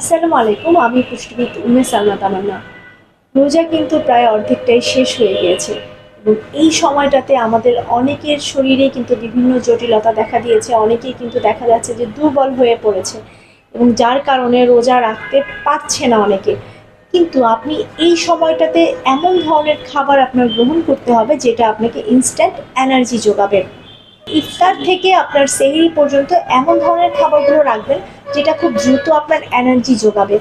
আসসালামু আলাইকুম, আমি পুষ্টিবিদ উমে সালমা তামান্না। রোজা কিন্তু প্রায় অর্ধেকটাই শেষ হয়ে গিয়েছে এবং এই সময়টাতে আমাদের অনেকের শরীরে কিন্তু বিভিন্ন জটিলতা দেখা দিয়েছে, অনেকেই কিন্তু দেখা যাচ্ছে যে দুর্বল হয়ে পড়েছে এবং যার কারণে রোজা রাখতে পারছে না অনেকে। কিন্তু আপনি এই সময়টাতে এমন ধরনের খাবার আপনার গ্রহণ করতে হবে যেটা আপনাকে ইনস্ট্যান্ট এনার্জি যোগাবে। ইফতার থেকে আপনার সেহরি পর্যন্ত এমন ধরনের খাবারগুলো রাখবেন যেটা খুব দ্রুত আপনার এনার্জি যোগাবে।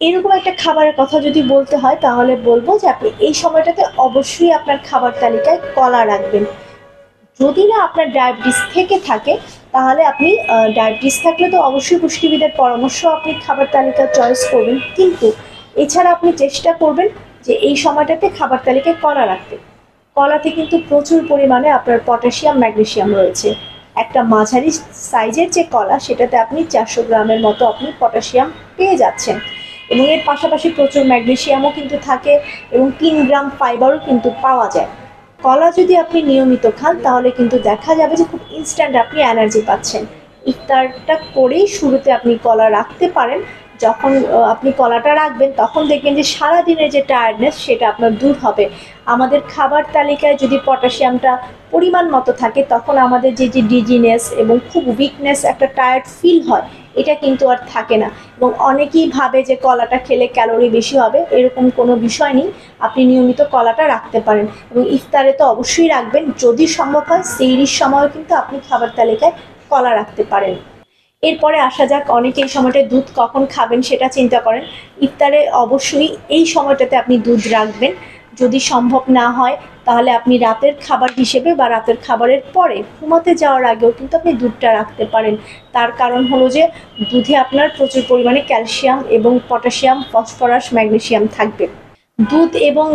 এরকম একটা খাবারের কথা যদি বলতে হয়, তাহলে বলব যে আপনি এই সময়টাতে অবশ্যই আপনার খাবার তালিকায় কলা রাখবেন। যদি না আপনার ডায়াবেটিস থেকে থাকে, তাহলে আপনি ডায়াবেটিস থাকলে তো অবশ্যই পুষ্টিবিদের পরামর্শ আপনি খাবার তালিকা চয়েস করবেন। কিন্তু এছাড়া আপনি চেষ্টা করবেন যে এই সময়টাতে খাবার তালিকায় কলা রাখতে। কলাতে কিন্তু প্রচুর পরিমাণে আপনার পটাশিয়াম ম্যাগনেসিয়াম রয়েছে। একটা মাঝারি সাইজের যে কলা, সেটাতে আপনি চারশো গ্রামের মতো আপনি পটাশিয়াম পেয়ে যাচ্ছেন। এবং এর পাশাপাশি প্রচুর ম্যাগনেশিয়ামও কিন্তু থাকে এবং তিন গ্রাম ফাইবারও কিন্তু পাওয়া যায়। কলা যদি আপনি নিয়মিত খান, তাহলে কিন্তু দেখা যাবে যে খুব ইনস্ট্যান্ট আপনি এনার্জি পাচ্ছেন। ইফতারটা করেই শুরুতে আপনি কলা রাখতে পারেন যখন আপনি কলাটা রাখবেন, তখন দেখবেন যে সারা দিনের যে টায়ার্ডনেস সেটা আপনার দূর হবে। আমাদের খাবার তালিকায় যদি পটাশিয়ামটা পরিমাণ মতো থাকে, তখন আমাদের যে যে ডিজিনেস এবং খুব উইকনেস একটা টায়ার্ড ফিল হয়, এটা কিন্তু আর থাকে না। এবং অনেকেই ভাবে যে কলাটা খেলে ক্যালোরি বেশি হবে, এরকম কোনো বিষয় নেই। আপনি নিয়মিত কলাটা রাখতে পারেন। এবং ইফতারে তো অবশ্যই রাখবেন। যদি সম্ভব হয় সেইরির সময়ও কিন্তু আপনি খাবার তালিকায় কলা রাখতে পারেন। এরপরে আসা যাক, অনেকে এই সময়টা দুধ কখন খাবেন সেটা চিন্তা করেন। ইফতারে অবশ্যই এই সময়টাতে আপনি দুধ রাখবেন। যদি সম্ভব না হয়, তাহলে আপনি রাতের খাবার হিসেবে বা রাতের খাবারের পরে ঘুমাতে যাওয়ার আগেও কিন্তু আপনি দুধটা রাখতে পারেন। তার কারণ হলো যে, দুধে আপনার প্রচুর পরিমাণে ক্যালসিয়াম এবং পটাশিয়াম, ফসফরাস, ম্যাগনেসিয়াম থাকবে। দুধ এবং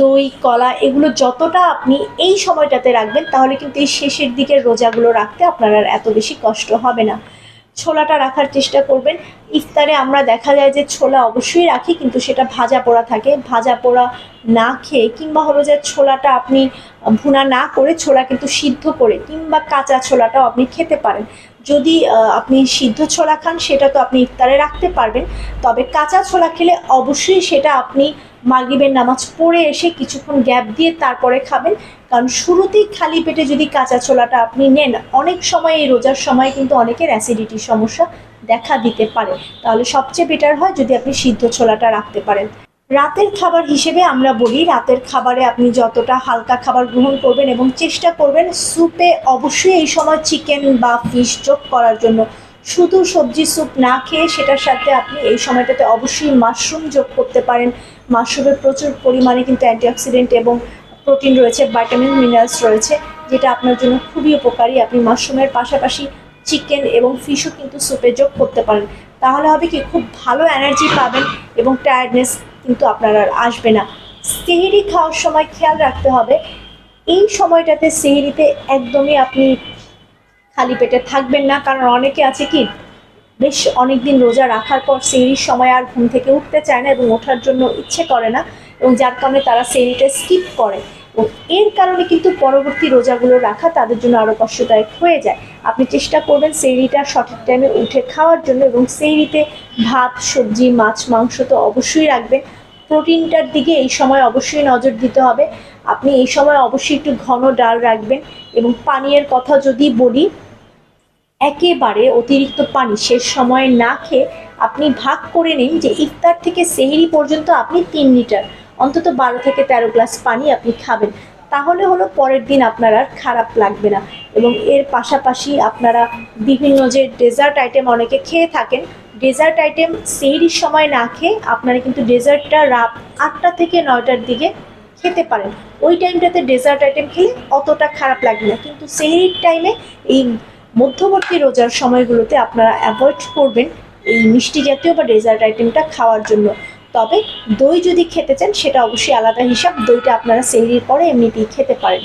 দই, কলা এগুলো যতটা আপনি এই সময়টাতে রাখবেন, তাহলে কিন্তু এই শেষের দিকের রোজাগুলো রাখতে আপনার আর এত বেশি কষ্ট হবে না। ছোলাটা রাখার চেষ্টা করবেন। ইফতারে আমরা দেখা যায় যে ছোলা অবশ্যই রাখি, কিন্তু সেটা ভাজা পোড়া থাকে। ভাজা পোড়া না খেয়ে কিংবা হলো যে ছোলাটা আপনি ভুনা না করে ছোলা কিন্তু সিদ্ধ করে কিংবা কাঁচা ছোলাটাও আপনি খেতে পারেন। যদি আপনি সিদ্ধ ছোলা খান, সেটা তো আপনি ইফতারে রাখতে পারবেন। তবে কাঁচা ছোলা খেলে অবশ্যই সেটা আপনি মাগরিবের নামাজ পড়ে এসে কিছুক্ষণ গ্যাপ দিয়ে তারপরে খাবেন। কারণ শুরুতেই খালি পেটে যদি কাঁচা ছোলাটা আপনি নেন, অনেক সময় এই রোজার সময় কিন্তু অনেকের অ্যাসিডিটির সমস্যা দেখা দিতে পারে। তাহলে সবচেয়ে বেটার হয় যদি আপনি সিদ্ধ ছোলাটা রাখতে পারেন। রাতের খাবার হিসেবে আমরা বলি, রাতের খাবারে আপনি যতটা হালকা খাবার গ্রহণ করবেন এবং চেষ্টা করবেন স্যুপে অবশ্যই এই সময় চিকেন বা ফিশ যোগ করার জন্য। শুধু সবজি স্যুপ না খেয়ে সেটার সাথে আপনি এই সময়টাতে অবশ্যই মাশরুম যোগ করতে পারেন। মাশরুমের প্রচুর পরিমাণে কিন্তু অ্যান্টিঅক্সিডেন্ট এবং প্রোটিন রয়েছে, ভিটামিন, মিনারেলস রয়েছে, যেটা আপনার জন্য খুবই উপকারী। আপনি মাশরুমের পাশাপাশি চিকেন এবং ফিশও কিন্তু স্যুপে যোগ করতে পারেন। তাহলে হবে কি, খুব ভালো এনার্জি পাবেন এবং টায়ার্ডনেস কিন্তু আপনার আর আসবে না। সিহিরি খাওয়ার সময় খেয়াল রাখতে হবে। এই সময়টাতে সেহেরিতে একদমই আপনি খালি পেটে থাকবেন না, কারণ অনেকে আছে কি, বেশ অনেক দিন রোজা রাখার পর সেহরির সময় আর ঘুম থেকে উঠতে চায় না এবং ওঠার জন্য ইচ্ছে করে না এবং যার কারণে তারা সেহরিটা স্কিপ করে। এবং এর কারণে কিন্তু পরবর্তী রোজাগুলো রাখা তাদের জন্য আরও কষ্টদায়ক হয়ে যায়। আপনি চেষ্টা করবেন সেহরিটা সঠিক টাইমে উঠে খাওয়ার জন্য এবং সেইরিতে ভাত, সবজি, মাছ, মাংস তো অবশ্যই রাখবেন। প্রোটিনটার দিকে এই সময় অবশ্যই নজর দিতে হবে। আপনি এই সময় অবশ্যই একটু ঘন ডাল রাখবেন এবং পানীয়ের কথা যদি বলি, একেবারে অতিরিক্ত পানি শেষ সময়ে না খেয়ে আপনি ভাগ করে নিন যে ইফতার থেকে সেহরি পর্যন্ত আপনি তিন লিটার অন্তত বারো থেকে তেরো গ্লাস পানি আপনি খাবেন। তাহলে হলো পরের দিন আপনার আর খারাপ লাগবে না। এবং এর পাশাপাশি আপনারা বিভিন্ন যে ডেজার্ট আইটেম অনেকে খেয়ে থাকেন, ডেজার্ট আইটেম সেহরির সময় না খেয়ে আপনারা কিন্তু ডেজার্টটা রাত আটটা থেকে নয়টার দিকে খেতে পারেন। ওই টাইমটাতে ডেজার্ট আইটেম খেলে অতটা খারাপ লাগবে না। কিন্তু সেহরির টাইমে এই মধ্যবর্তী রোজার সময়গুলোতে আপনারা অ্যাভয়েড করবেন এই মিষ্টি জাতীয় বা ডেজার্ট আইটেমটা খাওয়ার জন্য। তবে দই যদি খেতে চান, সেটা অবশ্যই আলাদা হিসাব। দইটা আপনারা সেহরির পরে এমনিতেই খেতে পারেন।